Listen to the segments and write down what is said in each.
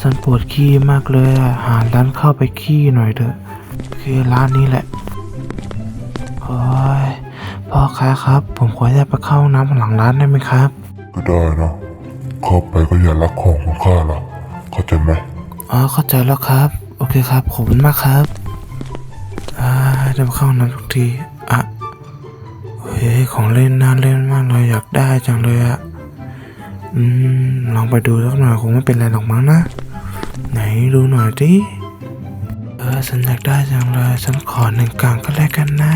ฉันปวดขี้มากเลยอะหาร้านเข้าไปขี้หน่อยเถอะโอเคร้านนี้แหละโอ้ยพ่อค้าครับ ผมขอจะไปเข้าห้องน้ำหลังร้านได้ไหมครับ ก็ได้นะเข้าไปก็อย่ารักของของข้าล่ะเข้าใจไหมอ๋อเข้าใจแล้วครับ โอเคครับขอบคุณมากครับอ่าได้มาเข้าห้องน้ำทุกทีอะเฮ้ยของเล่นน่าเล่นมากเลยอยากได้จังเลยอะ อืมลองไปดูสักหน่อยคงไม่เป็นไรหรอกมั้งนะ ไหนดูหน่อยดิเออฉันอยากได้จังเลยฉันขอหนึ่งกล่องก็แล้วกันนะ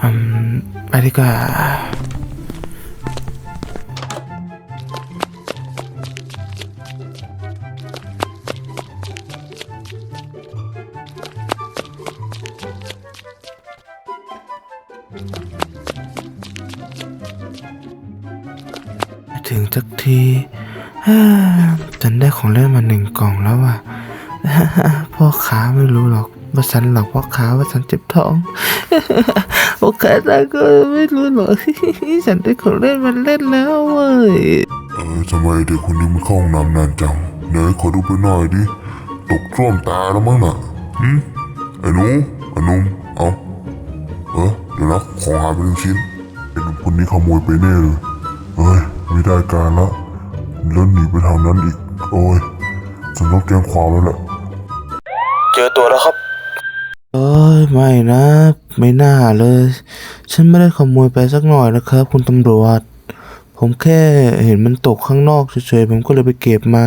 อืมไปดีกว่า ถึงสักทีฉันได้ของเล่นมาหนึ่งกล่องแล้วอะพ่อค้าไม่รู้หรอกว่าฉันหลอกพ่อค้าว่าฉันเจ็บท้องพ่อค้าตาก็ไม่รู้หรอกฉันได้ของเล่นมันเล่นแล้วเว้ยเออทำไมเด็กคนนี้ไม่เข้าห้องน้ำนานจังไหนขอดูไปหน่อยดิตกร่วมตาแล้วมั้งน่ะหืมไอ้หนูไอ้นุ่มเอาเออเดี๋ยวนะของหายไปหนึ่งชิ้นไอ้หนุ่มคนนี้ขโมยไปแน่เลยเฮ้ย ไม่ได้การละแล้วหนีไปทางนั้นอีก โอ้ยฉันต้องแจ้งความแล้วแหละเจอตัวแล้วครับ เอ้ยไม่นะ ไม่น่าเลย ฉันไม่ได้ขโมยไปสักหน่อยนะครับ คุณตำรวจ ผมแค่เห็นมันตกข้างนอกเฉยๆผมก็เลยไปเก็บมา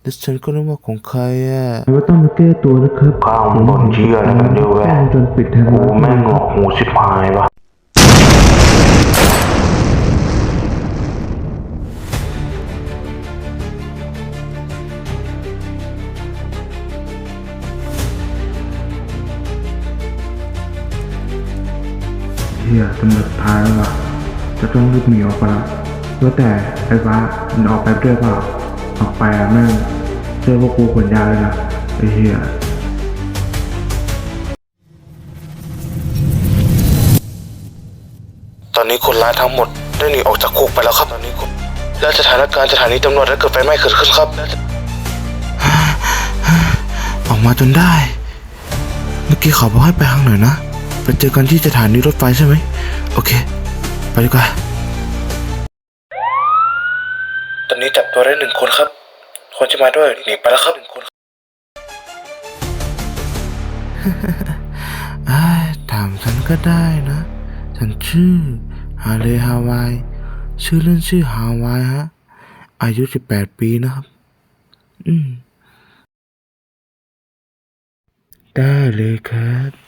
แล้วฉันก็นึกว่าของใครอะไม่ต้องมาแก้ตัวนะครับข้าวมันบ่นเชี่ยอะไรกันอยู่แวะจนปิดแทนกูแม่งงอกหูชิบหายวะ เฮียตำรวจท้ายแล้วว่ะจะต้องรีบหนีออกไปละว่าแต่ไอ้ฟ้ามันออกไปด้วยเปล่าออกไปอะแม่งเจอพวกกูขนยาเลยนะไอ้เฮียตอนนี้คนร้ายทั้งหมดได้หนีออกจากคุกไปแล้วครับตอนนี้คุณและสถานการณ์สถานีตำรวจได้เกิดไฟไหม้เกิดขึ้นครับ ออกมาจนได้ เมื่อกี้เขาบอกให้ไปทางไหนนะ ไปเจอกันที่สถานีรถไฟใช่ไหม โอเค ไปดีกว่า ตอนนี้จับตัวได้หนึ่งคนครับ คนที่มาด้วยหนีไปแล้วครับหนึ่งคนอ้ายถามฉันก็ได้นะ ฉันชื่อฮาเลฮาวาย ชื่อเล่นชื่อฮาวายฮะ อายุ18ปีนะครับ อืม ได้เลยครับ